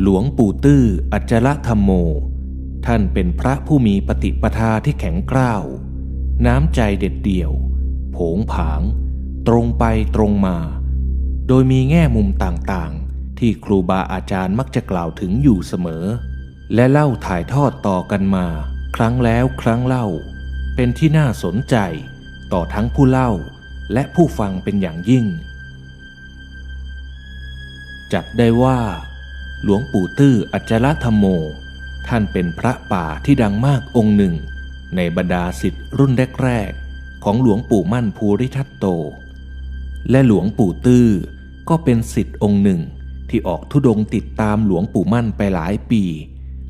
หลวงปู่ตื้ออัจฉรธรรมโม ท่านเป็นพระผู้มีปฏิปทาที่แข็งกร้าว น้ำใจเด็ดเดี่ยว โผงผาง ตรงไปตรงมา โดยมีแง่มุมต่างๆ ที่ครูบาอาจารย์มักจะกล่าวถึงอยู่เสมอ และเล่าถ่ายทอดต่อกันมา ครั้งแล้วครั้งเล่า เป็นที่น่าสนใจ ต่อทั้งผู้เล่าและผู้ฟังเป็นอย่างยิ่ง จัดได้ว่า หลวงปู่ตื้ออัจฉรธรรมโม ท่านเป็นพระป่าที่ดังมากองค์หนึ่ง ในบรรดาสิทธิ์รุ่นแรกๆ ของหลวงปู่มั่นภูริทัตโต และหลวงปู่ตื้อก็เป็นสิทธิ์องค์หนึ่งที่ออกทุดงติดตามหลวงปู่มั่นไปหลายปี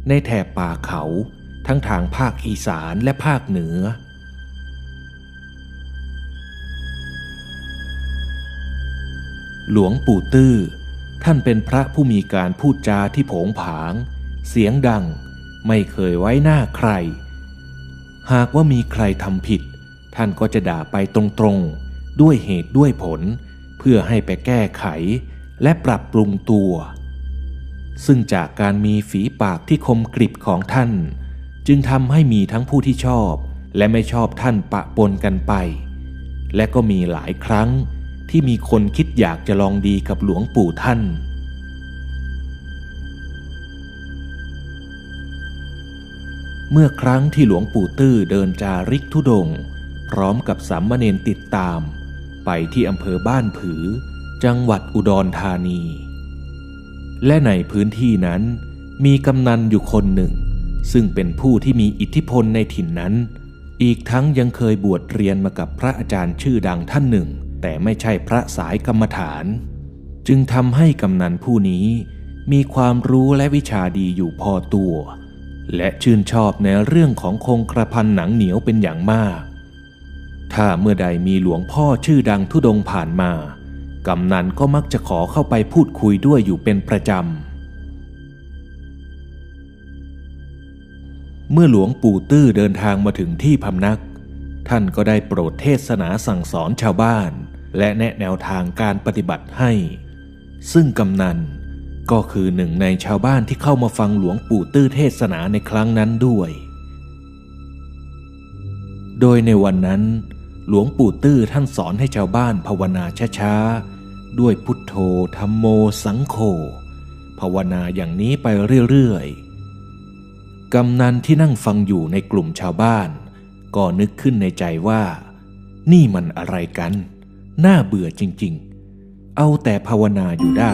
ในแถบป่าเขาทั้งทางภาคอีสานและภาคเหนือหลวงปู่ตื้อ ท่านเป็นพระผู้มีการพูดจาที่โผงผาง เสียงดังไม่เคยไว้หน้าใคร หากว่ามีใครทำผิด ท่านก็จะด่าไปตรงๆ ด้วยเหตุด้วยผล เพื่อให้ไปแก้ไขและปรับปรุงตัว ซึ่งจากการมีฝีปากที่คมกริบของท่าน จึงทำให้มีทั้งผู้ที่ชอบ และไม่ชอบท่านปะปนกันไป และก็มีหลายครั้ง ที่มีคนคิดอยากจะลองดีกับหลวงปู่ท่าน เมื่อครั้งที่หลวงปู่ตื้อเดินจาริกธุดง พร้อมกับสามเณรติดตาม ไปที่อำเภอบ้านผือ จังหวัดอุดรธานี และในพื้นที่นั้นมีกำนันอยู่คนหนึ่ง ซึ่งเป็นผู้ที่มีอิทธิพลในถิ่นนั้น อีกทั้งยังเคยบวชเรียนมากับพระอาจารย์ชื่อดังท่านหนึ่ง แต่ไม่ใช่พระสายกรรมฐาน จึงทำให้กำนันผู้นี้มีความรู้และวิชาดีอยู่พอตัว และชื่นชอบในเรื่องของคงกระพันหนังเหนียวเป็นอย่างมาก ถ้าเมื่อใดมีหลวงพ่อชื่อดังทุดงผ่านมากำนันก็มักจะขอเข้าไปพูดคุยด้วยอยู่เป็นประจำ เมื่อหลวงปู่ตื้อเดินทางมาถึงที่พำนัก ท่านก็ได้โปรดเทศนาสั่งสอนชาวบ้าน และแนะแนวทางการปฏิบัติให้ ซึ่งกำนันก็คือหนึ่งในชาวบ้านที่เข้ามาฟังหลวงปู่ตื้อเทศนาในครั้งนั้นด้วย โดยในวันนั้น หลวงปู่ตื้อท่านสอนให้ชาวบ้านภาวนาช้าๆ ด้วยพุทโธธรรมโมสังโฆภาวนาอย่างนี้ไปเรื่อยๆ กำนันที่นั่งฟังอยู่ในกลุ่มชาวบ้าน ก็นึกขึ้นในใจว่า นี่มันอะไรกัน น่าเบื่อจริงๆ เอาแต่ภาวนาอยู่ได้